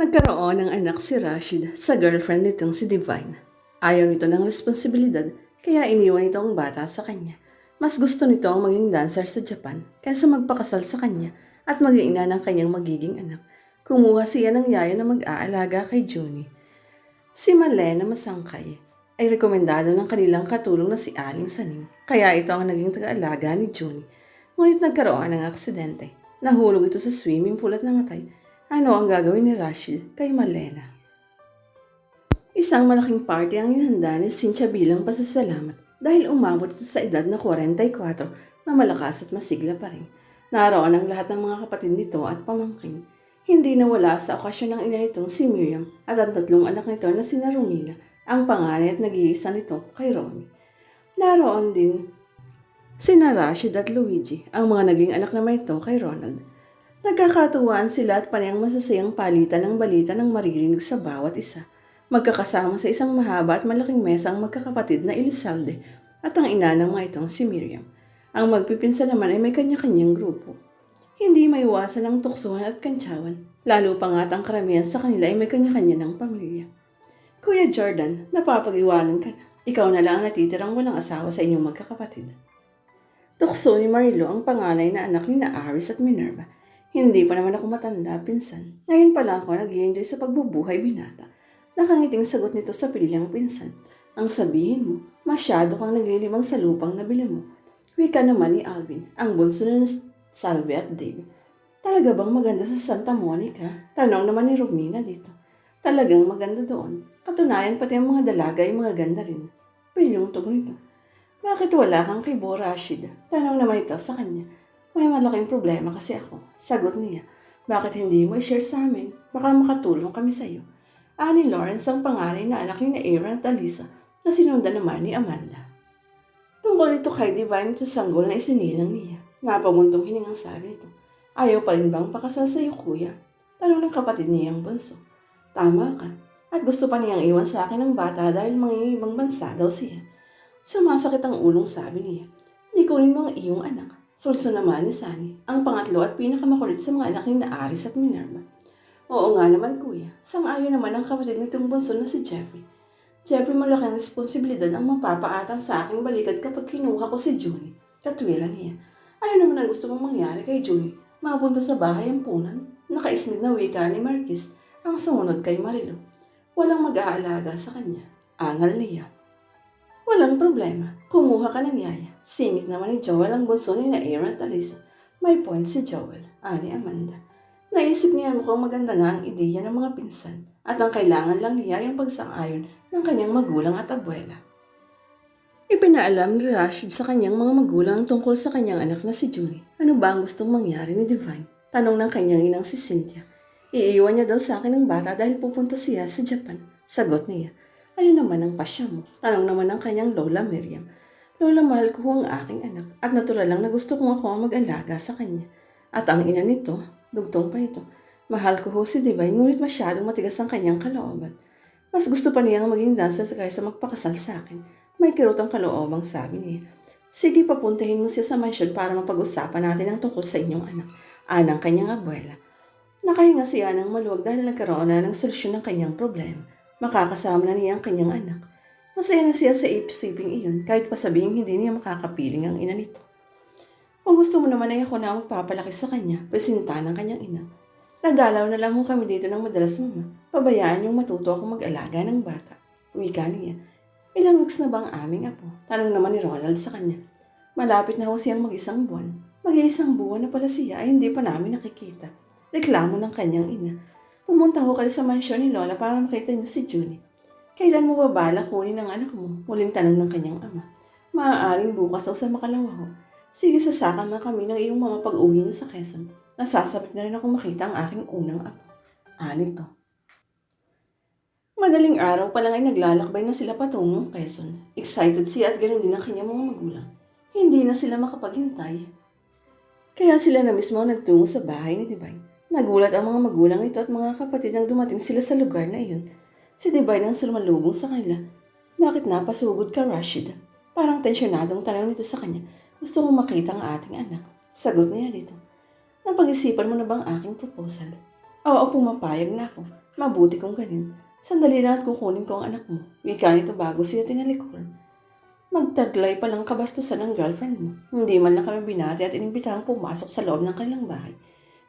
Nagkaroon ng anak si Rashid sa girlfriend nitong si Divine. Ayaw nito ng responsibilidad kaya iniwan ito ang bata sa kanya. Mas gusto nito ang maging dancer sa Japan kaysa magpakasal sa kanya at maging ina ng kanyang magiging anak. Kumuha siya ng yaya na mag-aalaga kay Juni. Si Malena Masangkay ay rekomendado ng kanilang katulong na si Aling Saning kaya ito ang naging taga-alaga ni Juni. Ngunit nagkaroon ng aksidente. Nahulog ito sa swimming pool at namatay. Ano ang gagawin ni Rashid kay Malena? Isang malaking party ang inihanda ni Cynthia bilang pasasalamat dahil umabot ito sa edad na 44 na malakas at masigla pa rin. Naroon ang lahat ng mga kapatid nito at pamangkin. Hindi nawala sa okasyon ng ina nitong si Miriam at ang tatlong anak nito na sina Romina, ang panganay at nag-iisa nito kay Romy. Naroon din sina Rashid at Luigi, ang mga naging anak naman ito kay Ronald. Nagkakatuwaan sila at panayang masasayang palitan ng balita ng maririnig sa bawat isa. Magkakasama sa isang mahaba at malaking mesa ang magkakapatid na Elizalde at ang ina ng mga itong si Miriam. Ang magpipinsa naman ay may kanya-kanyang grupo. Hindi maiwasan ang tuksuhan at kantsawan, lalo pa nga't ang karamihan sa kanila ay may kanya-kanya ng pamilya. Kuya Jordan, napapag-iwanan ka na. Ikaw na lang ang natitirang walang asawa sa inyong magkakapatid. Tukso ni Marilo ang panganay na anak ni na Aris at Minerva. Hindi pa naman ako matanda, pinsan. Ngayon pa lang ako nag enjoy sa pagbubuhay binata. Nakangiting sagot nito sa pilyang pinsan. Ang sabihin mo, masyado kang naglilimang sa lupang nabili mo. Wika naman ni Alvin, ang bunso na Salve at Dave. Talaga bang maganda sa Santa Monica? Tanong naman ni Romina dito. Talagang maganda doon. Katunayan pati ang mga dalaga ay mga ganda rin. Pilyong tugon nito. Bakit wala kang kay Bo Rashid? Tanong naman ito sa kanya. May malaking problema kasi ako. Sagot niya. Bakit hindi mo i-share sa amin? Baka makatulong kami sa iyo. Ani Lawrence ang panganay na anak ni na Aaron at Alisa na sinundan naman ni Amanda. Tungkol ito kay Divine sa sanggol na isinilang niya. Napabuntong hiningang sabi nito. Ayaw pa rin bang pakasal sa iyo, kuya? Tanong ng kapatid niyang bunso. Tama ka. At gusto pa niyang iwan sa akin ng bata dahil mangingibang bansa daw siya. Sumasakit ang ulong sabi niya. Di kunin mo ang iyong anak. Sulso naman ni Sunny, ang pangatlo at pinakamakulit sa mga anak ni na Aris at Minerva. Oo nga naman kuya, sang-ayon naman ang kapatid nitong bunso na si Jeffrey. Jeffrey malaking responsibilidad ang mapapaatang sa aking balikat kapag kinuha ko si Julie. Katwila niya. Ano naman ang gusto mong mangyari kay Julie? Mapunta sa bahay ang punan. Nakaismid na wika ni Marquis ang sumunod kay Marilo. Walang mag-aalaga sa kanya. Angal niya. Walang problema. Kumuha ka ng yaya. Singit naman ni Joel ang bunso ni na Aaron at Alisa. May point si Joel, ani Amanda. Naisip niya mukhang maganda nga ang ideya ng mga pinsan at ang kailangan lang niya yung pagsang-ayon ng kanyang magulang at abuela. Ipinaalam ni Rashid sa kanyang mga magulang tungkol sa kanyang anak na si Julie. Ano ba ang gustong mangyari ni Divine? Tanong ng kanyang inang si Cynthia. Iiwan niya daw sa akin ng bata dahil pupunta siya sa Japan. Sagot niya. Ano naman ang pasya mo? Tanong naman ng kanyang lola Miriam. Lola, mahal ko ang aking anak at natural lang na gusto kong ako ang mag-alaga sa kanya. At ang ina nito, dugtong pa ito, mahal ko ho si Divine ngunit masyadong matigas ang kanyang kalooban. Mas gusto pa niyang maging dancer kaysa magpakasal sa akin. May kirot ang kaloobang sabi niya. Sige, papuntahin mo siya sa mansyon para mapag-usapan natin ang tungkol sa inyong anak. Anang kanyang abuela. Nakahinga siya ng maluwag dahil nagkaroon na ng solusyon ng kanyang problema. Makakasama na niya ang kanyang anak. Masaya na siya sa isiping iyon kahit pa sabihin hindi niya makakapiling ang ina nito. Kung gusto mo naman ay ako na magpapalaki sa kanya, presinta ng kanyang ina. Nadalaw na lang mo kami dito ng madalas mama. Pabayaan yung matuto ako mag-alaga ng bata. Wika niya. Ilang weeks na ba ang aming apo? Tanong naman ni Ronald sa kanya. Malapit na ho siyang mag-isang buwan. Mag-iisang buwan na pala siya ay hindi pa namin nakikita. Reklamo ng kanyang ina. Pumunta ho kayo sa mansyon ni Lola para makita niyo si Julie. Kailan mo ba bala kunin ang anak mo? Muling tanong ng kanyang ama. Maaaring bukas o sa makalawa. Sige, sasakan na kami ng iyong mga pag-uwi niyo sa Quezon. Nasasabit na rin ako makita ang aking unang apo. Anito. Madaling araw pa lang ay naglalakbay na sila patungong Quezon. Excited siya at ganoon din ang kanyang mga magulang. Hindi na sila makapaghintay. Kaya sila na mismo nagtungo sa bahay ni Divine. Nagulat ang mga magulang nito at mga kapatid nang dumating sila sa lugar na iyon. Si Divine ang sumalubong sa kanila. Bakit napasugod ka, Rashid? Parang tensyonadong tanong nito sa kanya. Gusto kong makita ang ating anak. Sagot niya dito. Napag-isipan mo na bang aking proposal? Oo, pumapayag na ako. Mabuti kong ganin. Sandali lang at kukunin ko ang anak mo. Wika nito bago siya tinalikuran. Magtaglay pa lang kabastusan ng girlfriend mo. Hindi man lang kami binati at inimbitahang pumasok sa loob ng kanilang bahay.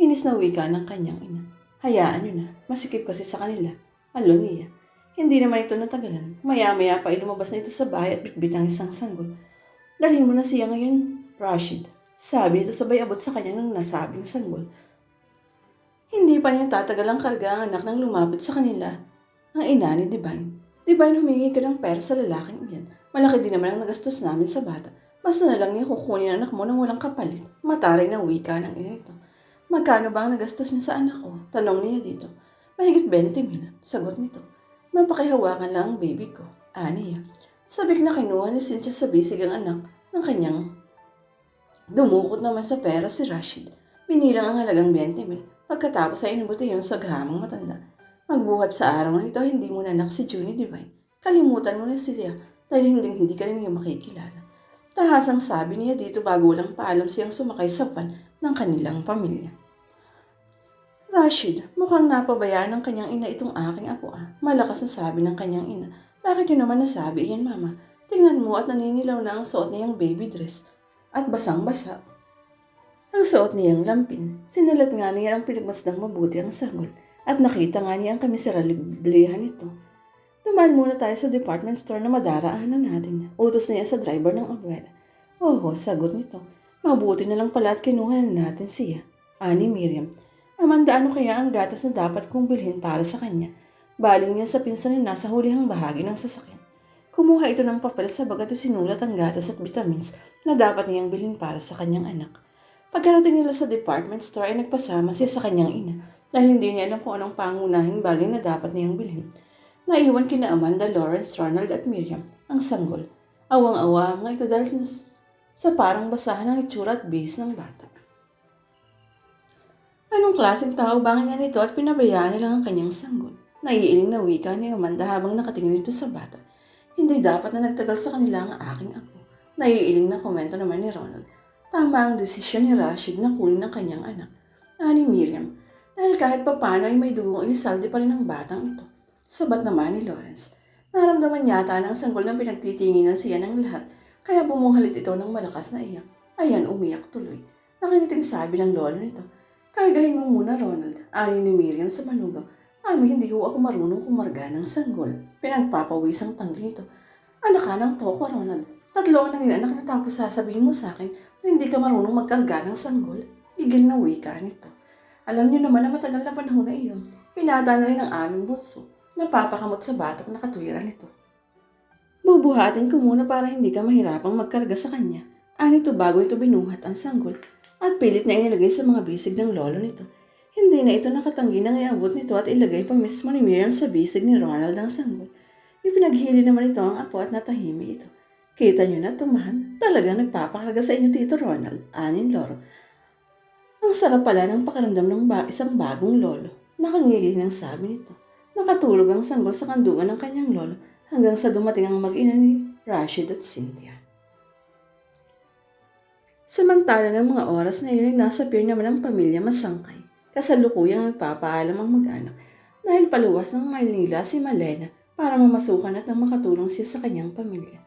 Inis na wika ng kanyang ina. Hayaan nyo na. Masikip kasi sa kanila. Alo niya. Hindi naman ito natagalan. Maya-maya pa ay lumabas na ito sa bahay at bitbit ang isang sanggol. Dalhin mo na siya ngayon, Rashid. Sabi nito sabay abot sa kanya ng nasabing sanggol. Hindi pa niya tatagal ang karga ang anak nang lumapit sa kanila. Ang ina ni Divine. Divine, humingi ka ng pera sa lalaking iyan. Malaki din naman ang nagastos namin sa bata. Basta na lang niya kukunin ang anak mo nang walang kapalit. Mataray ng wika ng ina ito. Magkano ba ang nagastos niya sa anak ko? Tanong niya dito. Mahigit 20 mil. Sagot nito. Mapakihawakan lang ang baby ko. Aniya. Sabik na kinuha ni Cynthia sa bisig ang anak ng kanyang Dumukot naman sa pera si Rashid. Binilang ang halagang 20 mil. Pagkatapos ay inabuti yun sa gahamang matanda. Magbuhat sa araw na ito, hindi mo nanak si Junie Divine. Kalimutan mo na siya dahil hindi hindi ka rin niya makikilala. Tahasang sabi niya dito bago walang paalam siyang sumakay sa van ng kanilang pamilya. Rashid, mukhang napabayaan ng kanyang ina itong aking apo ah. Malakas na sabi ng kanyang ina. Bakit yun naman nasabi iyan mama? Tingnan mo at naninilaw na ang suot niyang baby dress. At basang-basa. Ang suot niyang lampin. Sinalat nga niya ang pinagmasdang mabuti ang sanggol. At nakita nga niya ang kamiseraliblihan nito. Dumaan muna tayo sa department store na madaraanan natin. Utos niya sa driver ng abuela. Oo, sagot nito. Mabuti na lang pala at kinuha na natin siya. Ani Miriam. Amanda, ano kaya ang gatas na dapat kong bilhin para sa kanya? Baling niya sa pinsan na nasa hulihang bahagi ng sasakyan. Kumuha ito ng papel sa bagat at sinulat ang gatas at vitamins na dapat niyang bilhin para sa kanyang anak. Pagkarating nila sa department store ay nagpasama siya sa kanyang ina dahil hindi niya alam kung anong pangunahing bagay na dapat niyang bilhin. Naiwan kina Amanda, Lawrence, Ronald at Miriam ang sanggol. Awang-awa nga ito dahil sa- parang basahan ng itsura at base ng bata. Anong klaseng tao ba nga nito at pinabayaan nilang ang kanyang sanggol? Naiiling na wika ni Amanda habang nakatingin ito sa bata. Hindi dapat na nagtagal sa kanila ang aking apo. Naiiling na komento naman ni Ronald. Tama ang desisyon ni Rashid na kunin ang kanyang anak. Ani Miriam, dahil kahit papano ay may dugong inisaldi pa rin ang batang ito. Sabat naman ni Lawrence. Naramdaman yata ng sanggol ng pinagtitinginan siya ng lahat, kaya bumuhalit ito ng malakas na iyak. Ayan, umiyak tuloy. Nakiniting sabi ng lolo nito. Kargahin mo muna, Ronald. Ani ni Miriam sa manugaw. Mami, hindi ho ako marunong kumarga ng sanggol. Pinagpapawis ang tanggi nito. Anak ka ng toko, Ronald. Tatlo ang naging anak na tapos sasabihin mo sa akin na hindi ka marunong magkarga ng sanggol. Igil na wika nito. Alam niyo naman na matagal na panahon na iyon. Pinata na rin ang aming bunso. Napapakamot sa batok na katwiran nito. Bubuhatin ko muna para hindi ka mahirapang magkarga sa kanya. Anito bago nito binuhat ang sanggol at pilit na inilagay sa mga bisig ng lolo nito. Hindi na ito nakatanggi nang iabot nito at ilagay pa mismo ni Miriam sa bisig ni Ronald ang sanggol. Ipinaghili naman ito ang apo at natahimik ito. Kita niyo na, tumahan. Talagang nagpapakarga sa inyo, Tito Ronald. Anin, Loro. Ang sarap pala ng pakiramdam ng ba- isang bagong lolo. Nakangigi ng sabi nito. Nakatulog ang sanggol sa kandugan ng kanyang lolo hanggang sa dumating ang mag-ina ni Rashid at Cynthia. Samantala ng mga oras na yun ay nasa pier naman ang pamilya masangkay. Kasalukuyang nagpapaalam ang mag-anak dahil paluwas ng Maynila si Malena para mamasukan at nang makatulong siya sa kanyang pamilya.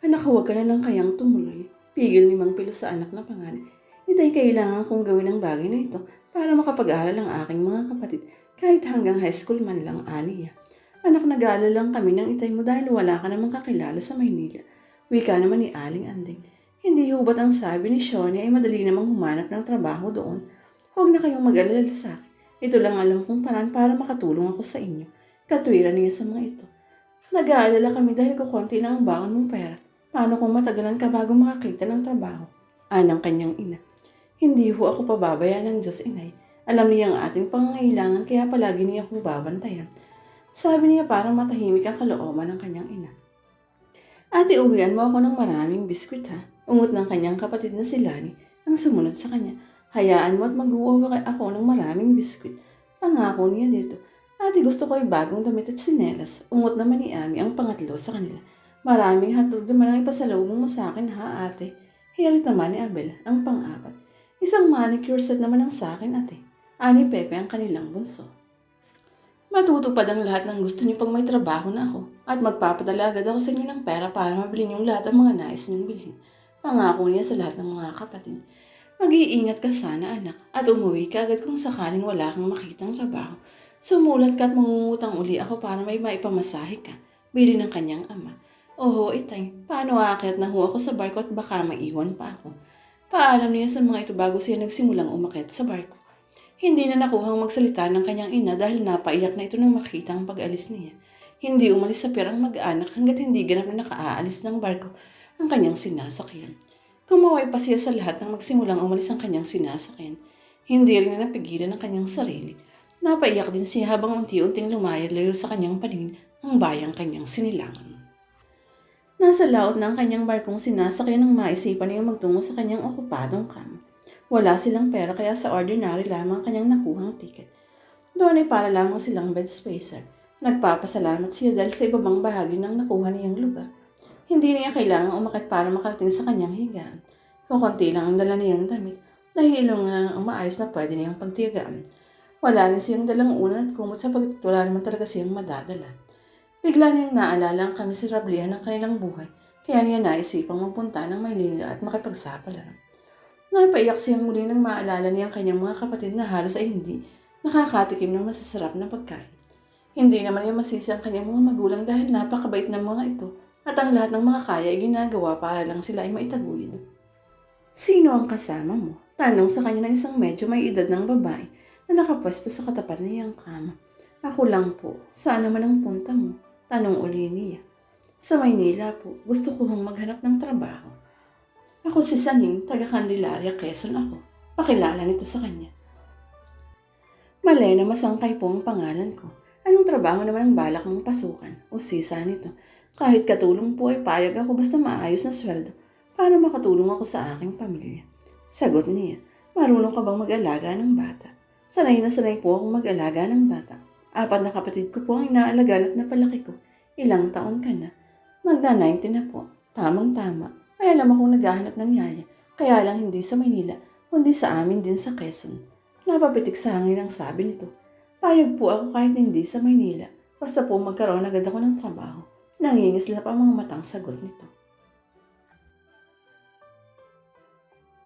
Anak, huwag ka na lang kayang tumuloy. Pigil ni Mang Pilo sa anak na panganay. Ito'y kailangan kong gawin ang bagay na ito para makapag-aral ang aking mga kapatid kahit hanggang high school man lang aniya. Anak, nag-aalala lang kami ng itay mo dahil wala ka namang kakilala sa Maynila. Wika naman ni Aling Anding. Hindi hubat ang sabi ni Shawnee ay madali namang humanap ng trabaho doon. Huwag na kayong mag-alala sa akin. Ito lang alam kong paraan para makatulong ako sa inyo. Katwiran niya sa mga ito. Nag-aalala kami dahil kukonti lang ang bangon mong pera. Paano kung matagalan ka bago makakita ng trabaho? Anang kanyang ina. Hindi ho ako pababayaan ng Diyos inay. Alam niya ang ating pangangailangan kaya palagi niya akong babantayan. Sabi niya parang matahimik ang kalooban ng kanyang ina. Ate, uwian mo ako ng maraming biskwit ha. Ungot ng kanyang kapatid na si Lani ang sumunod sa kanya. Hayaan mo at mag-uwa ako ng maraming biskwit. Pangako niya dito. Ate, gusto ko ay bagong damit at sinelas. Ungot naman ni Ami ang pangatlo sa kanila. Maraming hatog naman ang ipasalubong mo sa akin ha, ate. Hirit naman ni Abel ang pang-apat. Isang manicure set naman ang sa akin, ate. Ani Pepe ang kanilang bunso. Matutupad ang lahat ng gusto niyo pag may trabaho na ako at magpapadala agad ako sa inyo ng pera para mabili niyong lahat ng mga nais niyong bilhin. Pangako niya sa lahat ng mga kapatid. Mag-iingat ka sana anak at umuwi ka agad kung sakaling wala kang makitang trabaho. Sumulat ka at mangungutang uli ako para may maipamasahe ka. Bili ng kanyang ama. Oho, itay, paano aakyat na ho ako sa barko at baka maiwan pa ako? Paalam niya sa mga ito bago siya nagsimulang umakyat sa barko. Hindi na nakuhang magsalita ng kanyang ina dahil napaiyak na ito nang makita ang pag-alis niya. Hindi umalis sa pirang mag-anak hanggat hindi ganap na nakaaalis ng barko ang kanyang sinasakyan. Kumaway pa siya sa lahat nang magsimulang umalis ang kanyang sinasakyan. Hindi rin na napigilan ang kanyang sarili. Napaiyak din siya habang unti-unting lumayalayo sa kanyang paningin ang bayang kanyang sinilangan. Nasa laot ng kanyang barkong sinasakyan ng maisipan niya magtungo sa kanyang okupadong kama. Wala silang pera kaya sa ordinary lamang kanyang nakuhang ticket. Doon ay para lamang silang bed spacer. Nagpapasalamat siya dahil sa ibabang bahagi ng nakuha niyang lugar. Hindi niya kailangang umakit para makarating sa kanyang higaan. Kukunti lang ang dala niyang damit. Nahilong na ang maayos na pwede niyang pagtiyagaan. Wala rin siyang dalang unan at kumot sapagkat wala naman talaga siyang madadala. Bigla niyang naalala ang kamiserablihan ng kanilang buhay, kaya niya naisipang magpunta ng Maynila at makipagsapalaran. Napaiyak siyang muli nang maalala niya ang kanyang mga kapatid na halos ay hindi nakakatikim ng masasarap na pagkain. Hindi naman niya masisi ang kanyang mga magulang dahil napakabait ng mga ito at ang lahat ng mga kaya ay ginagawa para lang sila ay maitaguyod. Sino ang kasama mo? Tanong sa kanya ng isang medyo may edad ng babae na nakapwesto sa katapat niyang kama. Ako lang po. Saan naman ang punta mo? Tanong uli niya. Sa Maynila po. Gusto ko hong maghanap ng trabaho. Ako si Saning, taga Candelaria, Quezon ako. Pakilala nito sa kanya. Malena Masangkay po ang pangalan ko. Anong trabaho naman ang balak mong pasukan o sisa nito? Kahit katulong po ay payag ako basta maayos na sweldo para makatulong ako sa aking pamilya. Sagot niya, marunong ka bang mag-alaga ng bata? Sanay na sanay po akong mag-alaga ng bata. Apat na kapatid ko po ang inaalagaan at napalaki ko. Ilang taon ka na? Magna-19 na po. Tamang-tama. Ay alam akong naghahanap ng yaya. Kaya lang hindi sa Maynila, kundi sa amin din sa Quezon. Napapitik sa hangin ang sabi nito. Payag po ako kahit hindi sa Maynila. Basta po magkaroon agad ako ng trabaho. Nangingisla pa ang mga matang sagot nito.